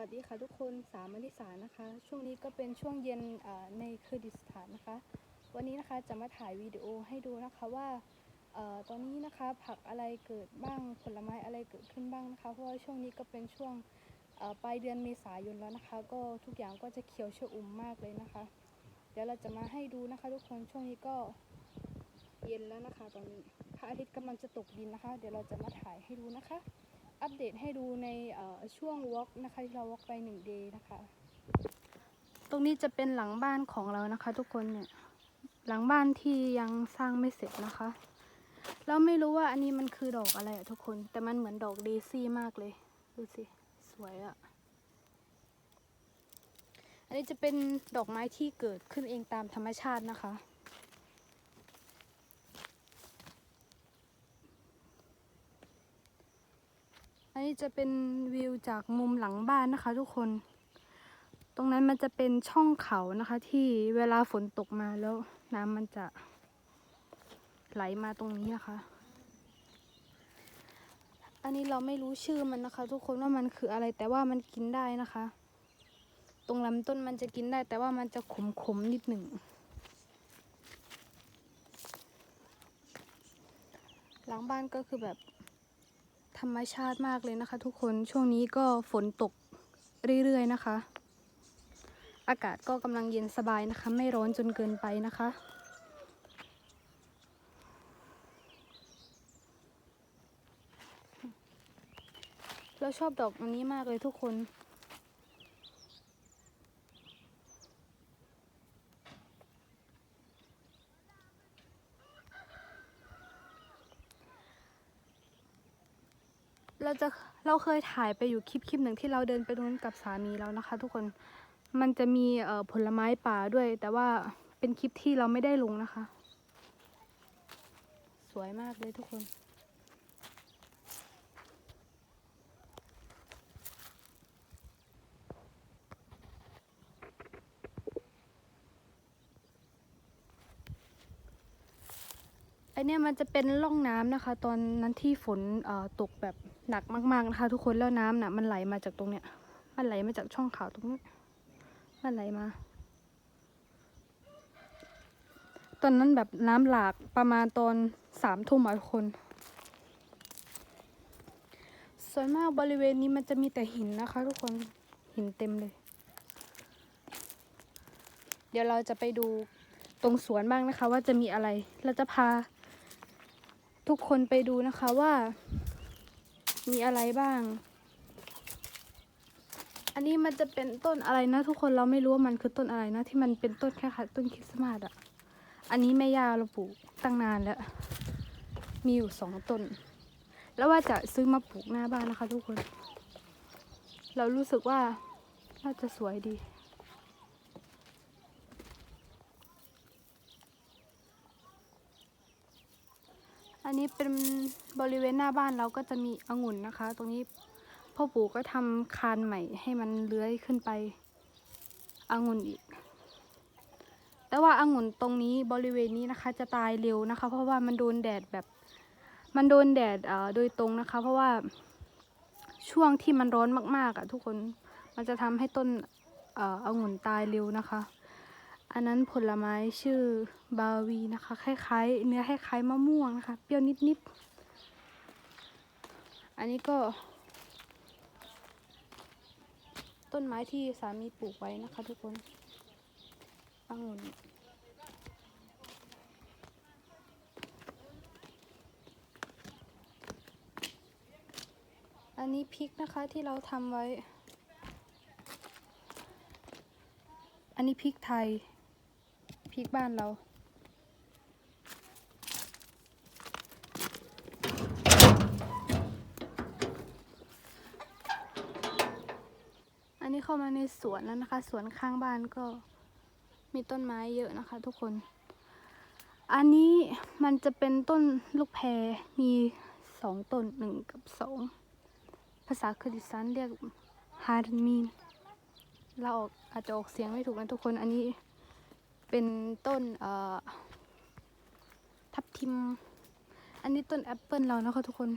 วัสดีค่ะทุกคนสามอนิสานะคะ ช่วงนี้ก็เป็นช่วงเย็นในคืร์ดิสถานนะคะ วันนี้นะคะจะมาถ่ายวิดีโอให้ดูนะคะว่าออตอนนี้นะคะผักอะไรเกิดบ้างผลไม้อะไรเกิดขึ้นบ้างนะคะ เพราะว่าช่วงนี้ก็เป็นช่วงปลายเดือนเมษายนแล้วนะคะ ก็ทุกอย่างก็จะเขียวชอุ่มมากเลยนะคะ เดี๋ยวเราจะมาให้ดูนะคะ ทุกคนช่วงนี้ก็เย็นแล้วนะคะ ตอนนี้พระอาทิตย์กำลังจะตกดินนะคะ เดี๋ยวเราจะมาถ่ายให้ดูนะคะ อัปเดตให้ดูในช่วงวอล์กนะคะที่เราวอล์กไปหนึ่งเดย์นะคะ ตรงนี้จะเป็นหลังบ้านของเรานะคะ ทุกคนเนี่ยหลังบ้านที่ยังสร้างไม่เสร็จนะคะ เราไม่รู้ว่าอันนี้มันคือดอกอะไรอะทุกคน แต่มันเหมือนดอกเดซี่มากเลยดูสิสวยอะอันนี้จะเป็นดอกไม้ที่เกิดขึ้นเองตามธรรมชาตินะคะ อันนี้จะเป็นวิวจากมุมหลังบ้านนะคะทุกคน ตรงนั้นมันจะเป็นช่องเขานะคะ ที่เวลาฝนตกมาแล้วน้ำมันจะไหลมาตรงนี้นะคะ อันนี้เราไม่รู้ชื่อมันนะคะ ทุกคนว่ามันคืออะไรแต่ว่ามันกินได้นะคะ ตรงลำต้นมันจะกินได้แต่ว่ามันจะขมๆนิดหนึ่งหลังบ้านก็คือแบบ ธรรมชาติมากเลยนะคะ ทุกคนช่วงนี้ก็ฝนตกเรื่อยๆนะคะ อากาศก็กำลังเย็นสบายนะคะ ไม่ร้อนจนเกินไปนะคะ เราชอบดอกอันนี้มากเลยทุกคน เราจะเราเคยถ่ายไปอยู่คลิปคลิปหนึ่งที่เราเดินไปตรงนั้นกับสามีแล้วนะคะ ทุกคนมันจะมีเอ่อผลไม้ป่าด้วย แต่ว่าเป็นคลิปที่เราไม่ได้ลงนะคะ สวยมากเลยทุกคน อเนี่ยมันจะเป็นร่องน้ำนะคะ ตอนนั้นที่ฝนตกแบบหนักมากๆนะคะ ทุกคนแล้วน้ำน่ะมันไหลมาจากตรงเนี้ย มันไหลมาจากช่องขาวตรงนี้ มันไหลมา ตอนนั้นแบบน้ำหลากประมาณตอนสามทุ่มอะทุกคนสวยมากบริเวณนี้มันจะมีแต่หินนะคะ ทุกคนหินเต็มเลย เดี๋ยวเราจะไปดูตรงสวนบ้างนะคะ ว่าจะมีอะไร เราจะพา ทุกคนไปดูนะคะว่า มีอะไรบ้าง อันนี้มันจะเป็นต้นอะไรนะ ทุกคนเราไม่รู้ว่ามันคือต้นอะไรนะ ที่มันเป็นต้นแค่ค่ะต้นคริสต์มาสอะอันนี้แม่ย่าเราปลูกตั้งนานแล้ว มีอยู่สองต้น แล้วว่าจะซื้อมาปลูกหน้าบ้านนะคะ ทุกคน เรารู้สึกว่าน่าจะสวยดี อันนี้เป็นบริเวณหน้าบ้านเราก็จะมีองุ่นนะคะ ตรงนี้พ่อปู่ก็ทำคานใหม่ให้มันเลื้อยขึ้นไปองุ่นอีก แต่ว่าองุ่นตรงนี้บริเวณนี้นะคะ จะตายเร็วนะคะ เพราะว่ามันโดนแดดแบบมันโดนแดดเอ่อโดยตรงนะคะ เพราะว่าช่วงที่มันร้อนมากๆอะทุกคนมันจะทำให้ต้นเอ่อองุ่นตายเร็วนะคะ อันนั้นผลไม้ชื่อบาวีนะคะ คล้ายๆ เนื้อคล้ายๆมะม่วงนะคะ เปรี้ยวนิดๆ อันนี้ก็ ต้นไม้ที่สามีปลูกไว้นะคะ ทุกคนองุ่นอันนี้พริกนะคะที่เราทำไว้ อันนี้พริกไทย พริกบ้านเรา อันนี้เข้ามาในสวนแล้วนะคะ สวนข้างบ้านก็มีต้นไม้เยอะนะคะ ทุกคน อันนี้มันจะเป็นต้นลูกแพรมีสองต้นหนึ่งกับสองภาษาคอร์ดิสันเรียกฮาร์มีนเราออกอาจจะออกเสียงไม่ถูกนะทุกคนอันนี้ เป็นต้นเอ่อทับทิม อันนี้ต้นแอปเปิลเรานะคะทุกคน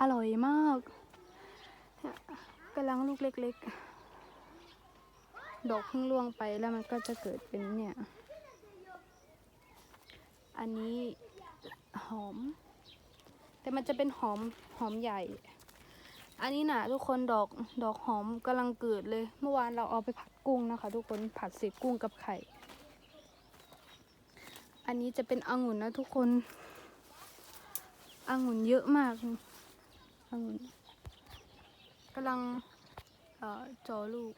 อร่อยมากกำลังลูกเล็ก ๆ ดอกเพิ่งร่วงไปแล้วมันก็จะเกิดเป็นเนี่ย อันนี้หอม แต่มันจะเป็นหอมหอมใหญ่ อันนี้นะทุกคนดอกดอกหอมกำลังเกิดเลย เมื่อวานเราเอาไปผัดกุ้งนะคะ ทุกคนผัดเศษกุ้งกับไข่ อันนี้จะเป็นองุ่นนะทุกคนองุ่นเยอะมากองุ่นกำลังเอ่อจอลูก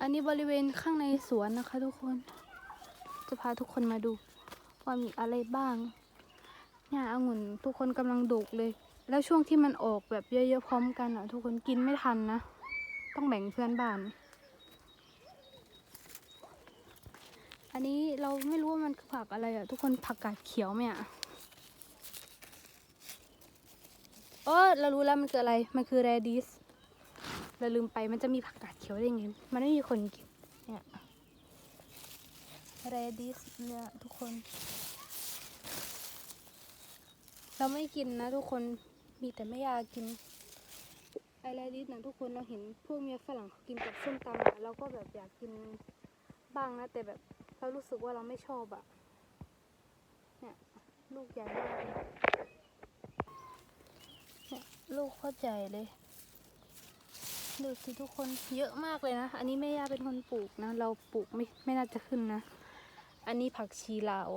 อันนี้บริเวณข้างในสวนนะคะ ทุกคน จะพาทุกคนมาดู ว่ามีอะไรบ้างเนี่ยองุ่นทุกคนกำลังดกเลย แล้วช่วงที่มันออกแบบเยอะๆพร้อมกันอะ ทุกคนกินไม่ทันนะ ต้องแบ่งเพื่อนบ้าน อันนี้เราไม่รู้ว่ามันคือผักอะไรอะ ทุกคนผักกาดเขียวไหมอะโอ้เรารู้แล้วมันคืออะไร มันคือแรดิส เราลืมไปมันจะมีผักกาดเขียวได้ไงมันไม่มีคนกินเนี่ยเรดิสเนี่ยทุกคน เราไม่กินนะทุกคนมีแต่ไม่อยากกินไอเรดิสนะทุกคนเราเห็นพวกเมียฝรั่งเขากินกับส้มตำอะเราก็แบบอยากกินบ้างนะแต่แบบเรารู้สึกว่าเราไม่ชอบอะเนี่ยลูกใหญ่มากเนี่ยลูกโคตรใหญ่เลย ดูสิทุกคนเยอะมากเลยนะ อันนี้แม่ย่าเป็นคนปลูกนะ เราปลูกไม่ไม่น่าจะขึ้นนะ อันนี้ผักชีลาว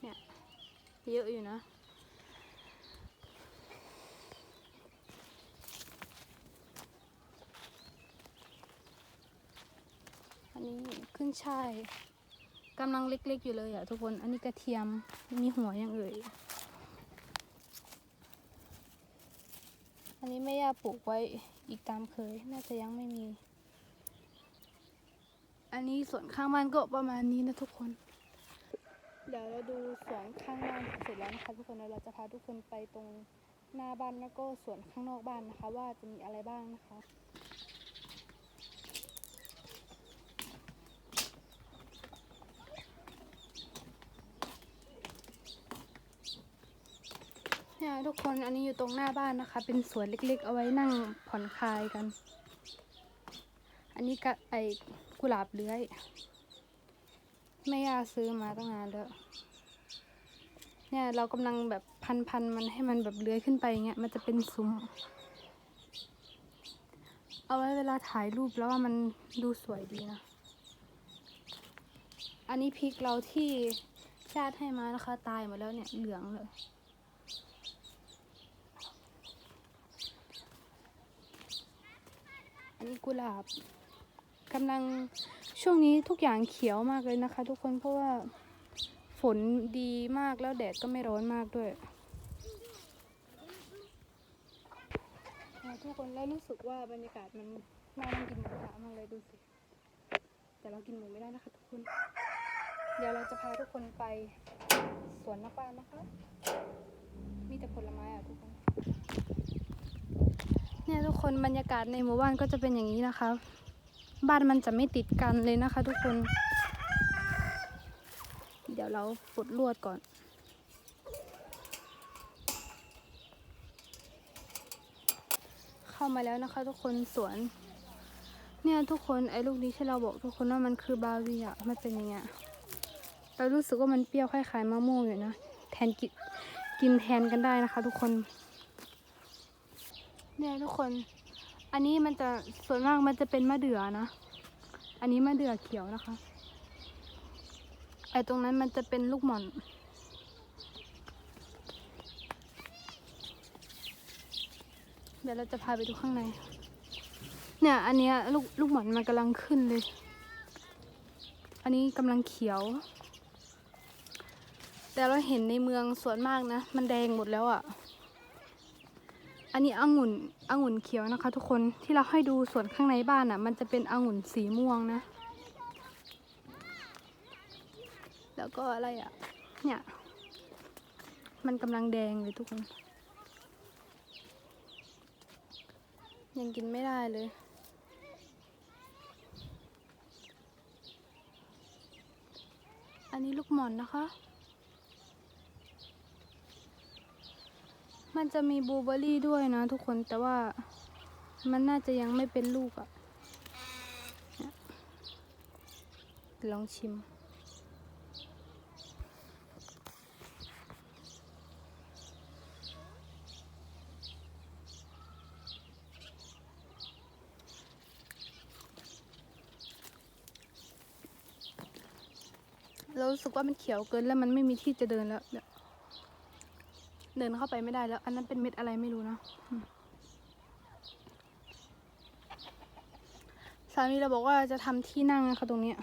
เนี่ย เยอะอยู่นะ อันนี้ขึ้นช่ายกำลังเล็กๆอยู่เลยอะทุกคน อันนี้กระเทียม มีหัวยังเอ่ย อันนี้แม่ย่าปลูกไว้อีกตามเคย น่าจะยังไม่มี อันนี้สวนข้างบ้านก็ประมาณนี้นะทุกคน เดี๋ยวเราดูสวนข้างบ้านเสร็จแล้วนะคะทุกคนแล้วเราจะพาทุกคนไปตรงหน้าบ้านแล้วก็สวนข้างนอกบ้านนะคะ ว่าจะมีอะไรบ้างนะคะ เนี่ยทุกคนอันนี้อยู่ตรงหน้าบ้านนะคะ เป็นสวนเล็กๆ เอาไว้นั่งผ่อนคลายกัน อันนี้กะไอกุหลาบเลื้อยแม่ยาซื้อมาตั้งนานแล้วเนี่ยเรากำลังแบบพันพันๆมันให้มันแบบเลื้อยขึ้นไปอย่างเงี้ยมันจะเป็นซุ้ม เอาไว้เวลาถ่ายรูปแล้วว่ามันดูสวยดีนะ อันนี้พริกเราที่ชาติให้มานะคะ ตายหมดแล้วเนี่ยเหลืองเลย อันนี้ กุหลาบกำลังช่วงนี้ทุกอย่างเขียวมากเลยนะคะ ทุกคนเพราะว่าฝนดีมากแล้วแดดก็ไม่ร้อนมากด้วยทุกคนแล้วรู้สึกว่าบรรยากาศมันน่านั่งกินหมูกระทะมากเลยดูสิแต่เรากินหมูไม่ได้นะคะ ทุกคน เดี๋ยวเราจะพาทุกคนไปสวนนอกบ้านนะคะ มีแต่ผลไม้อะทุกคน เนี่ยทุกคนบรรยากาศในหมู่บ้านก็จะเป็นอย่างนี้นะคะ บ้านมันจะไม่ติดกันเลยนะคะ ทุกคน เดี๋ยวเราปลดลวดก่อนเข้ามาแล้วนะคะ ทุกคนสวน เนี่ยทุกคนไอ้ลูกนี้ที่เราบอกทุกคนว่ามันคือบาเวียมันเป็นย่างเงี้ยเรารู้สึกว่ามันเปรี้ยวคล้ายๆมะม่วงอยู่นะแทนกินกินแทนกันได้นะคะ ทุกคน เนี่ยทุกคน อันนี้มันจะส่วนมากมันจะเป็นมะเดื่อนะ อันนี้มะเดื่อเขียวนะคะไอ้ตรงนั้นมันจะเป็นลูกหม่อน เดี๋ยวเราจะพาไปดูข้างใน เนี่ย อันเนี้ยลูกลูกหม่อนมันกำลังขึ้นเลย อันนี้กำลังเขียว แต่เราเห็นในเมืองส่วนมากนะ มันแดงหมดแล้วอะ่ะ อันนี้องุ่นองุ่นเขียวนะคะ ทุกคนที่เราให้ดูส่วนข้างในบ้านอะ่ะ มันจะเป็นองุ่นสีม่วงนะ แล้วก็อะไรอะ่ะ เนี่ย มันกำลังแดงเลยทุกคน ยังกินไม่ได้เลยอันนี้ลูกหมอนนะคะ มันจะมีบลูเบอร์รี่ด้วยนะทุกคนแต่ว่ามันน่าจะยังไม่เป็นลูกอะเนี่ยลองชิม เรารู้สึกว่ามันเขียวเกินแล้วมันไม่มีที่จะเดินแล้ว เดินเข้าไปไม่ได้แล้ว อันนั้นเป็นเม็ดอะไรไม่รู้นะสามีเราบอกว่าจะทำที่นั่งนะคะตรงเนี้ย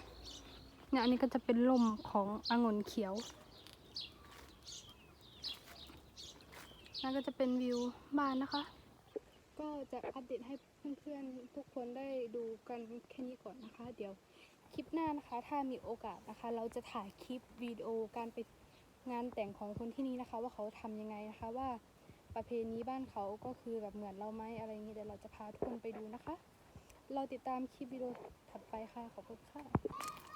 เนี่ยอันนี้ก็จะเป็นลมขององุ่นเขียวนั่นก็จะเป็นวิวบ้านนะคะ ก็จะอัปเดตให้เพื่อนๆทุกคนได้ดูกันแค่นี้ก่อนนะคะ เดี๋ยวคลิปหน้านะคะ ถ้ามีโอกาสนะคะ เราจะถ่ายคลิปวิดีโอการไป งานแต่งของคนที่นี่นะคะ ว่าเขาทำยังไงนะคะว่าประเพณีบ้านเขาก็คือแบบเหมือนเราไหมอะไรอย่างนี้เดี๋ยวเราจะพาทุกคนไปดูนะคะ เราติดตามคลิปวิดีโอถัดไปค่ะขอบคุณค่ะ